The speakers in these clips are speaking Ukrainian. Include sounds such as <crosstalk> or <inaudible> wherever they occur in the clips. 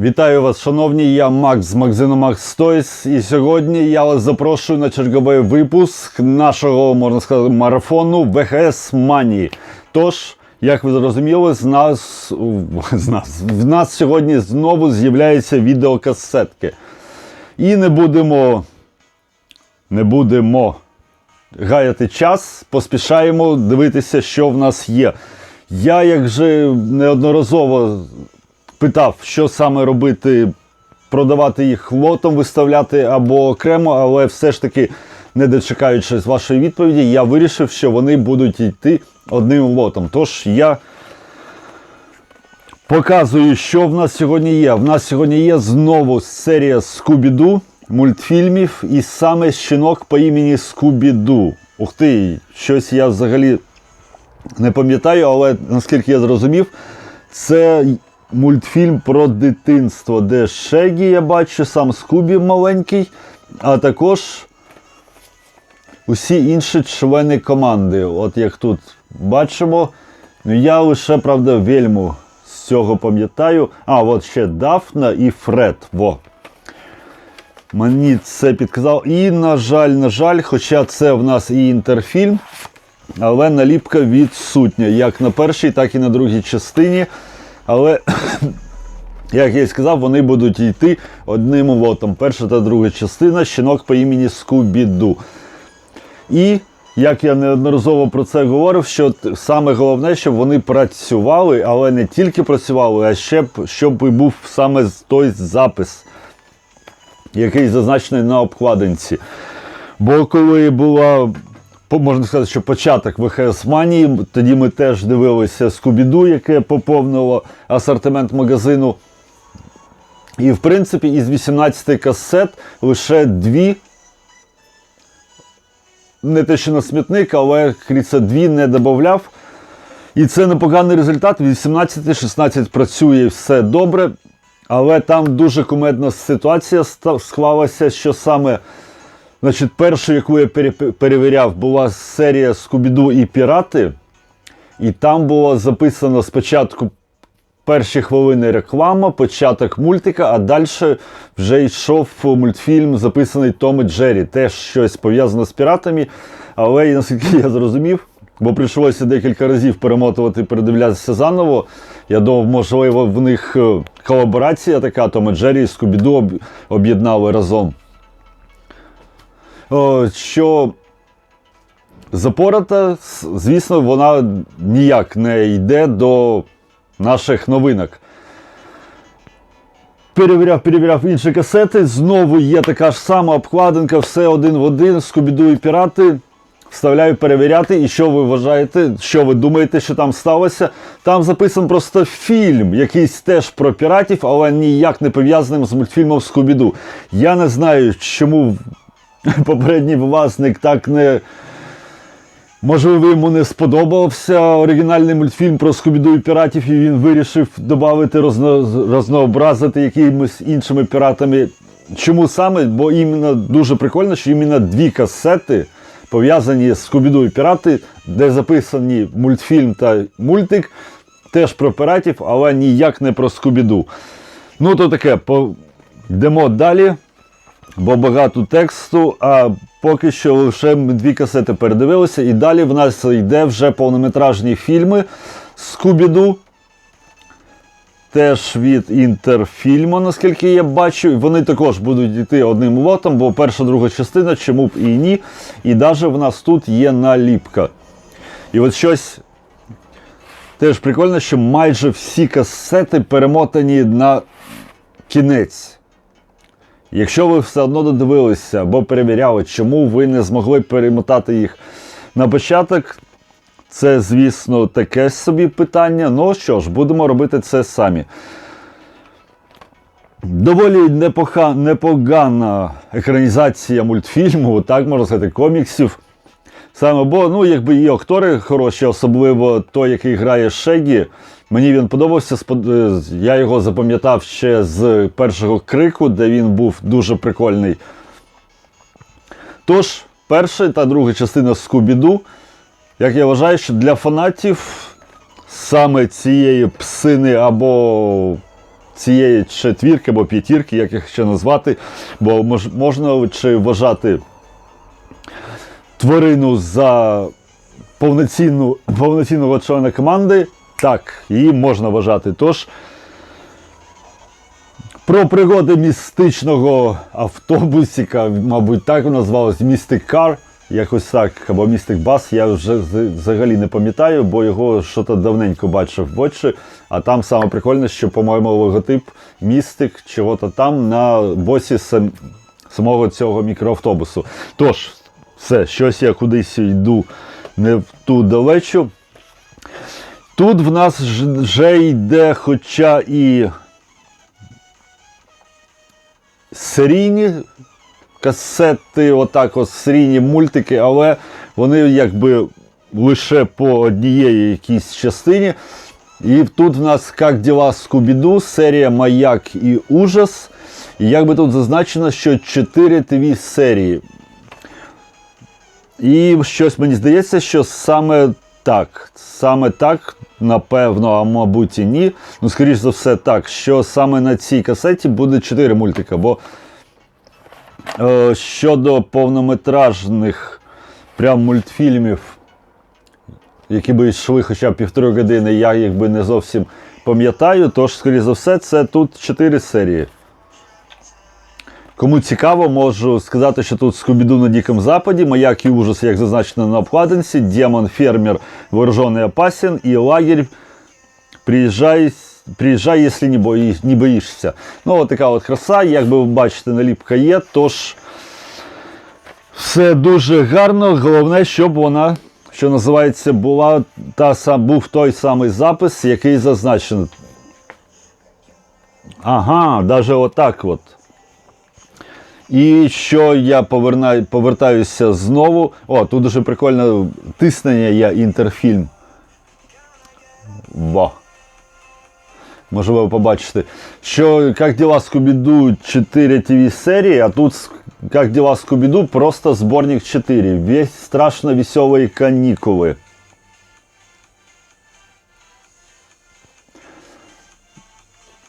Вітаю вас, шановні. Я Макс з магазину Макс Toys. І сьогодні я вас запрошую на черговий випуск нашого, можна сказати, марафону ВХС Мані. Тож, як ви зрозуміли, з нас, з нас в нас сьогодні знову з'являються відеокасетки. І не будемо, не будемо гаяти час, поспішаємо дивитися, що в нас є. Я, як вже неодноразово питав, що саме робити, продавати їх лотом, виставляти або окремо, але все ж таки, не дочекаючись вашої відповіді, я вирішив, що вони будуть йти одним лотом. Тож я показую, що в нас сьогодні є. В нас сьогодні є знову серія Скубіду мультфільмів і саме щінок по імені Скубіду. Ух ти, щось я взагалі не пам'ятаю, але наскільки я зрозумів, це мультфільм про дитинство, де Шегі, я бачу, сам Скубі маленький, а також усі інші члени команди. От як тут бачимо. Ну, я лише, правда, вельму з цього пам'ятаю. А, от ще Дафна і Фред. Во. Мені це підказав. І, на жаль, на жаль, хоча це в нас і інтерфільм, але наліпка відсутня, як на першій, так і на другій частині. Але, <coughs> як я і сказав, вони будуть йти одним лотом. Перша та друга частина щінок по імені Скубіду. І, як я неодноразово про це говорив, що саме головне, щоб вони працювали, але не тільки працювали, а ще б- щоб і був саме той запис, який зазначений на обкладинці. Бо коли була, можна сказати, що початок ВХС Манії, тоді ми теж дивилися Скубіду, яке поповнило асортимент магазину. І, в принципі, із 18 касет лише дві, не те, що на смітник, але говориться, дві не додавав. І це непоганий результат. 18-16 працює все добре. Але там дуже кумедна ситуація склалася, що саме Значить, першу, яку я пере- перевіряв, була серія Скубіду і Пірати. І там було записано спочатку перші хвилини реклама, початок мультика, а далі вже йшов мультфільм, записаний Том і Джері. Теж щось пов'язане з піратами. Але наскільки я зрозумів, бо прийшлося декілька разів перемотувати, передивлятися заново. Я думав, можливо, в них е, колаборація така, Том і Джері і Скубіду об- об'єднали разом. Що запората, звісно, вона ніяк не йде до наших новинок. Перевіряв, перевіряв інші касети. Знову є така ж сама обкладинка, все один в один, скубіду і пірати. Вставляю перевіряти. І що ви вважаєте, що ви думаєте, що там сталося? Там записан просто фільм, якийсь теж про піратів, але ніяк не пов'язаним з мультфільмом Скубіду. Я не знаю, чому <laughs> попередній власник так не. Можливо, йому не сподобався оригінальний мультфільм про Скубіду і піратів, і він вирішив додати розно... рознообразити якимись іншими піратами. Чому саме? Бо іменно дуже прикольно, що іменно дві касети пов'язані з Скубіду і пірати, де записані мультфільм та мультик, теж про піратів, але ніяк не про Скубіду. Ну, то таке, йдемо далі бо багато тексту, а поки що лише дві касети передивилися, і далі в нас йде вже повнометражні фільми Скубіду. Теж від інтерфільму, наскільки я бачу. Вони також будуть йти одним лотом, бо перша друга частина, чому б і ні. І навіть в нас тут є наліпка. І от щось теж прикольно, що майже всі касети перемотані на кінець. Якщо ви все одно додивилися або перевіряли, чому ви не змогли перемотати їх на початок, це, звісно, таке собі питання. Ну що ж, будемо робити це самі. Доволі непоха, непогана екранізація мультфільму, так можна сказати, коміксів. Саме, бо ну, якби і актори хороші, особливо той, який грає Шегі. Мені він подобався. е, Я його запам'ятав ще з першого крику, де він був дуже прикольний. Тож, перша та друга частина Скубіду, як я вважаю, що для фанатів саме цієї псини або цієї четвірки або п'ятірки, як їх ще назвати, бо можна чи вважати тварину за повноцінну, повноцінного члена команди. Так, її можна вважати. Тож, про пригоди містичного автобусіка, мабуть, так воно назвалось Mystic Car, якось так, або Mystic Bus, я вже взагалі не пам'ятаю, бо його щось давненько бачив в очі. А там саме прикольне, що, по-моєму, логотип Містик чого-то там на босі сам, самого цього мікроавтобусу. Тож, все, щось я кудись йду не в ту далечу. Тут в нас вже йде, хоча і серійні касети, отак от серійні мультики, але вони якби лише по однієї якійсь частині. І тут в нас як діла Скубіду, серія Маяк і Ужас. І якби тут зазначено, що 4 ТВ серії. І щось мені здається, що саме так, саме так, напевно, а мабуть і ні. Ну, скоріш за все, так, що саме на цій касеті буде 4 мультика. Бо е, щодо повнометражних прям мультфільмів, які би йшли хоча б півтори години, я їх би не зовсім пам'ятаю. Тож, скоріш за все, це тут 4 серії. Кому цікаво, можу сказати, що тут Скубіду на Дикому Западі, Маяк і ужас, як зазначено на обкладинці, Демон, фермер, вооружений опасен і лагерь приїжджай, приїжджай, якщо не, бої, не боїшся. Ну, от така от краса, як ви бачите, наліпка є, тож все дуже гарно. Головне, щоб вона, що називається, була та сам, був той самий запис, який зазначений. Ага, навіть отак от. І що я повернаю, повертаюся знову. О, тут дуже прикольне тиснення є інтерфільм. Во. Можливо, ви побачите. Що як діла Скубіду 4 ТВ серії, а тут як діла Скубіду просто зборник 4. Весь страшно веселі канікули.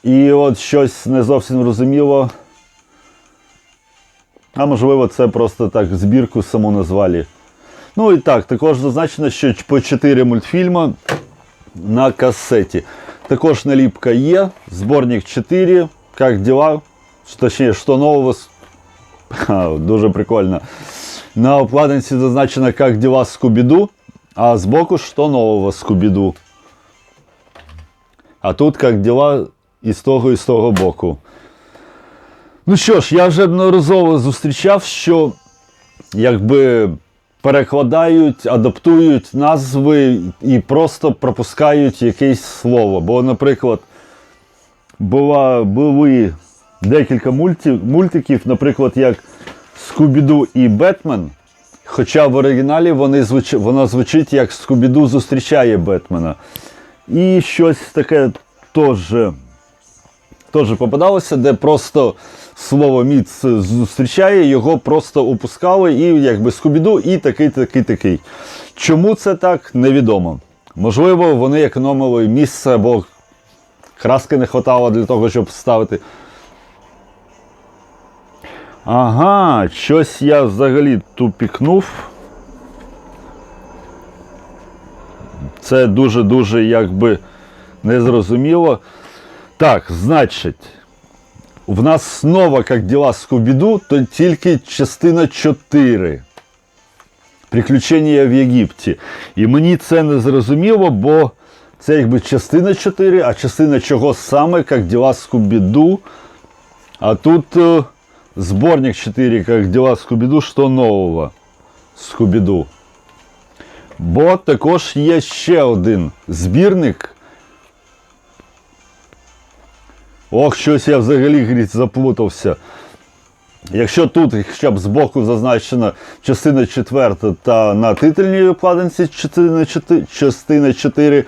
І от щось не зовсім розуміло. А можливо, це просто так збірку саму назвали. Ну і так, також зазначено, що по 4 мультфільми на касеті. Також наліпка є, зборник 4, як діла, точніше, що нового. Ха, дуже прикольно. На обкладинці зазначено, як діла Скубіду, а збоку що нового Скубіду. А тут як діла і з того, і з того боку. Ну що ж, я вже одноразово зустрічав, що якби перекладають, адаптують назви і просто пропускають якесь слово. Бо, наприклад, була, були декілька мульті, мультиків, наприклад, як Скубіду і Бетмен. Хоча в оригіналі вони звуч, вона звучить як Скубіду зустрічає Бетмена. І щось таке теж попадалося, де просто слово міц зустрічає, його просто опускали і якби скубіду, і такий, такий, такий. Чому це так, невідомо. Можливо, вони економили місце або краски не хватало для того, щоб ставити. Ага, щось я взагалі тупікнув. Це дуже-дуже якби незрозуміло. Так, значить, в нас знову, як діла Скубіду, то тільки частина 4. Приключення в Єгипті. І мені це не зрозуміло, бо це якби частина 4, а частина чого саме, як діла Скубіду. А тут е, зборник 4, як діла Скубіду, що нового Скубіду. Бо також є ще один збірник. Ох, щось я взагалі грізь заплутався. Якщо тут хоча б збоку зазначена частина 4 та на титульній обкладинці частина 4, частина 4,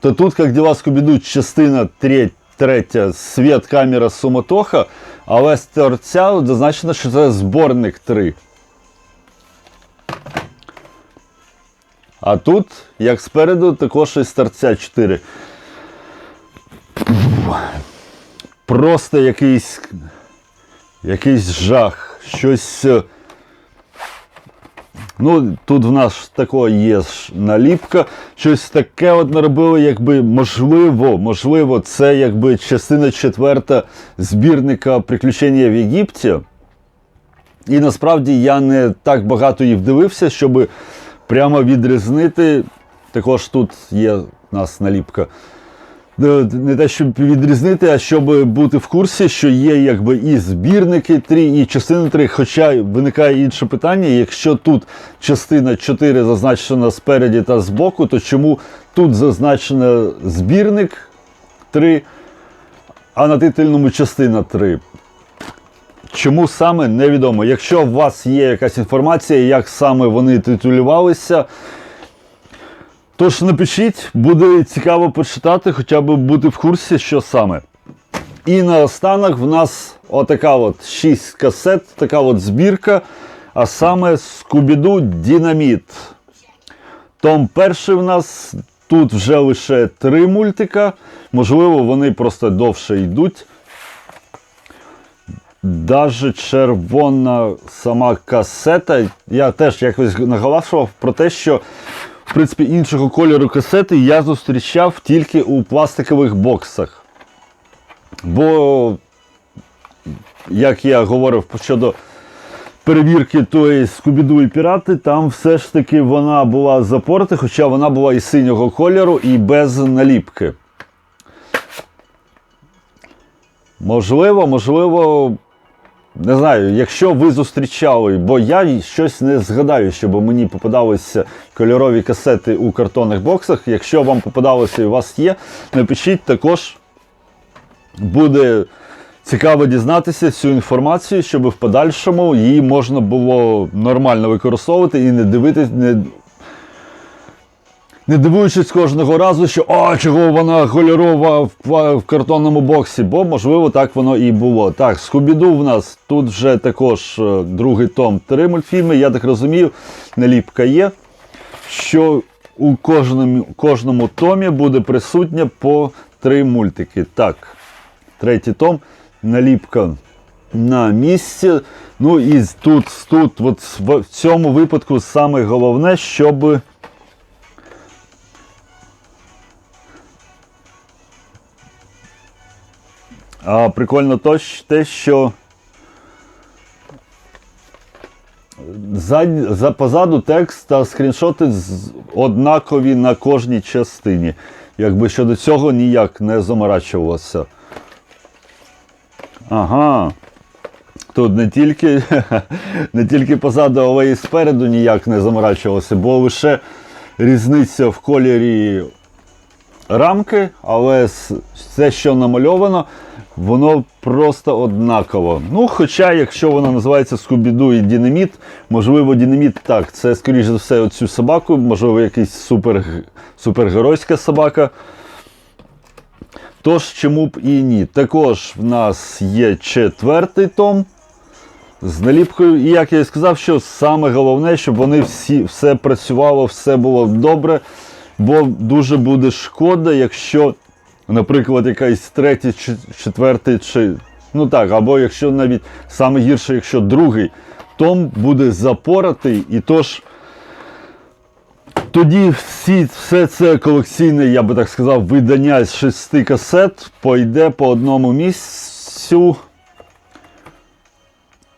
то тут, як діла Скубіду, частина 3, 3 світ, камера, суматоха, але з торця зазначено, що це зборник 3. А тут, як спереду, також із торця 4. Просто якийсь, якийсь жах. Щось. е, Ну, тут в нас такого є наліпка. Щось таке от наробили, якби можливо, можливо, це якби частина четверта збірника Приключення в Єгипті. І насправді я не так багато їх дивився, щоб прямо відрізнити. Також тут є в нас наліпка. Е, Не те, щоб відрізнити, а щоб бути в курсі, що є якби і збірники 3, і частина 3. Хоча виникає інше питання, якщо тут частина 4 зазначена спереді та збоку, то чому тут зазначено збірник 3, а на титульному частина 3? Чому саме невідомо. Якщо у вас є якась інформація, як саме вони титулювалися, тож напишіть, буде цікаво почитати, хоча б бути в курсі, що саме. І наостанок в нас отака от 6 касет, така от збірка, а саме Скубіду Дінаміт. Том перший в нас тут вже лише три мультика. Можливо, вони просто довше йдуть. Даже червона сама касета. Я теж якось наголошував про те, що в принципі іншого кольору касети я зустрічав тільки у пластикових боксах. Бо, як я говорив щодо перевірки тої Скубіду і пірати, там все ж таки вона була запорта, хоча вона була і синього кольору, і без наліпки. Можливо, можливо, не знаю, якщо ви зустрічали, бо я щось не згадаю, щоб мені попадалися кольорові касети у картонних боксах. Якщо вам попадалося і у вас є, напишіть також. Буде цікаво дізнатися цю інформацію, щоб в подальшому її можна було нормально використовувати і не дивитись, не, не дивуючись кожного разу, що о, чого вона кольорова в, в картонному боксі, бо можливо так воно і було. Так, Скубіду в нас тут вже також е, другий том, три мультфільми. Я так розумію, наліпка є, що у кожному, кожному томі буде присутня по три мультики. Так, третій том, наліпка на місці. Ну і тут, тут от в цьому випадку саме головне, щоб. А прикольно то, те, що за, за позаду текст та скріншоти однакові на кожній частині. Якби щодо цього ніяк не заморачувалося. Ага. Тут не тільки, <laughs> не тільки позаду, але і спереду ніяк не заморачувалося, бо лише різниця в кольорі рамки, але все, що намальовано, воно просто однаково. Ну, хоча, якщо вона називається Скубіду і Дінаміт, можливо, Дінаміт так, це, скоріш за все, оцю собаку, можливо, якийсь супер, супергеройська собака. Тож, чому б і ні. Також в нас є четвертий том з наліпкою. І як я і сказав, що саме головне, щоб вони всі все працювало, все було добре. Бо дуже буде шкода, якщо, наприклад, якийсь третій, четвертий, чи. Ну так, або якщо навіть саме гірше, якщо другий том буде запоратий, і тож. Тоді всі, все це колекційне, я би так сказав, видання з шести касет пойде по одному місцю.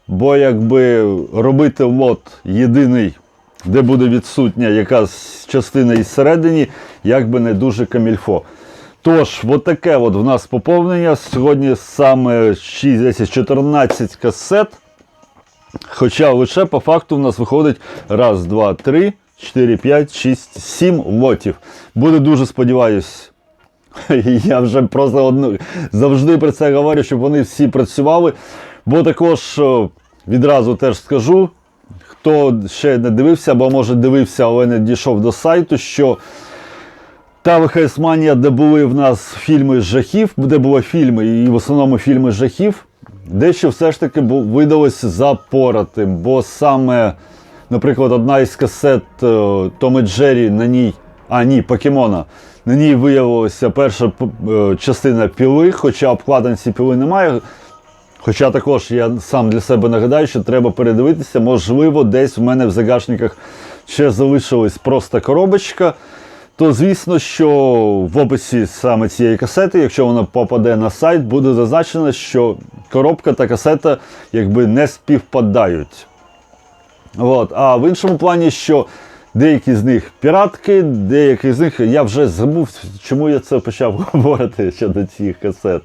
Бо якби робити лот єдиний, де буде відсутня якась частина із середині, якби не дуже камільфо. Тож, от таке от в нас поповнення. Сьогодні саме 6, 10, 14 касет. Хоча лише по факту в нас виходить раз, два, три, 4, 5, 6, 7 лотів. Буде дуже сподіваюсь. <laughs> Я вже просто одну, завжди про це говорю, щоб вони всі працювали. Бо також відразу теж скажу, хто ще не дивився, або може дивився, але не дійшов до сайту, що та ВХС Манія, де були в нас фільми жахів, де були фільми, і в основному фільми жахів, дещо все ж таки видалось запоратим, бо саме, наприклад, одна із касет е, Том і Джері на ній, а ні, Покемона, На ній виявилася перша е, частина піли, хоча обкладинці піли немає. Хоча також я сам для себе нагадаю, що треба передивитися, можливо, десь в мене в загашниках ще залишилась просто коробочка. То звісно, що в описі саме цієї касети, якщо вона попаде на сайт, буде зазначено, що коробка та касета якби не співпадають. От. А в іншому плані, що деякі з них піратки, деякі з них я вже забув, чому я це почав <laughs> говорити щодо цих касет.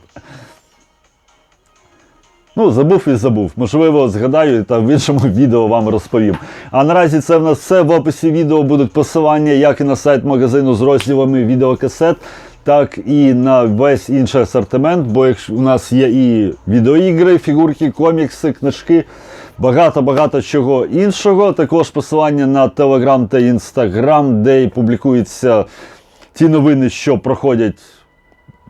Ну, забув і забув. Можливо, згадаю та в іншому <laughs> відео вам розповім. А наразі це в нас все. В описі відео будуть посилання як і на сайт магазину з розділами відеокасет, так і на весь інший асортимент. Бо якщо у нас є і відеоігри, фігурки, комікси, книжки, багато-багато чого іншого. Також посилання на Телеграм та Інстаграм, де і публікуються ті новини, що проходять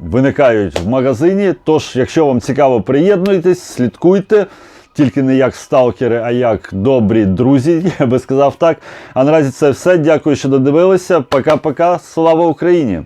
виникають в магазині. Тож, якщо вам цікаво, приєднуйтесь, слідкуйте. Тільки не як сталкери, а як добрі друзі, <laughs> я би сказав так. А наразі це все. Дякую, що додивилися. Пока-пока. Слава Україні!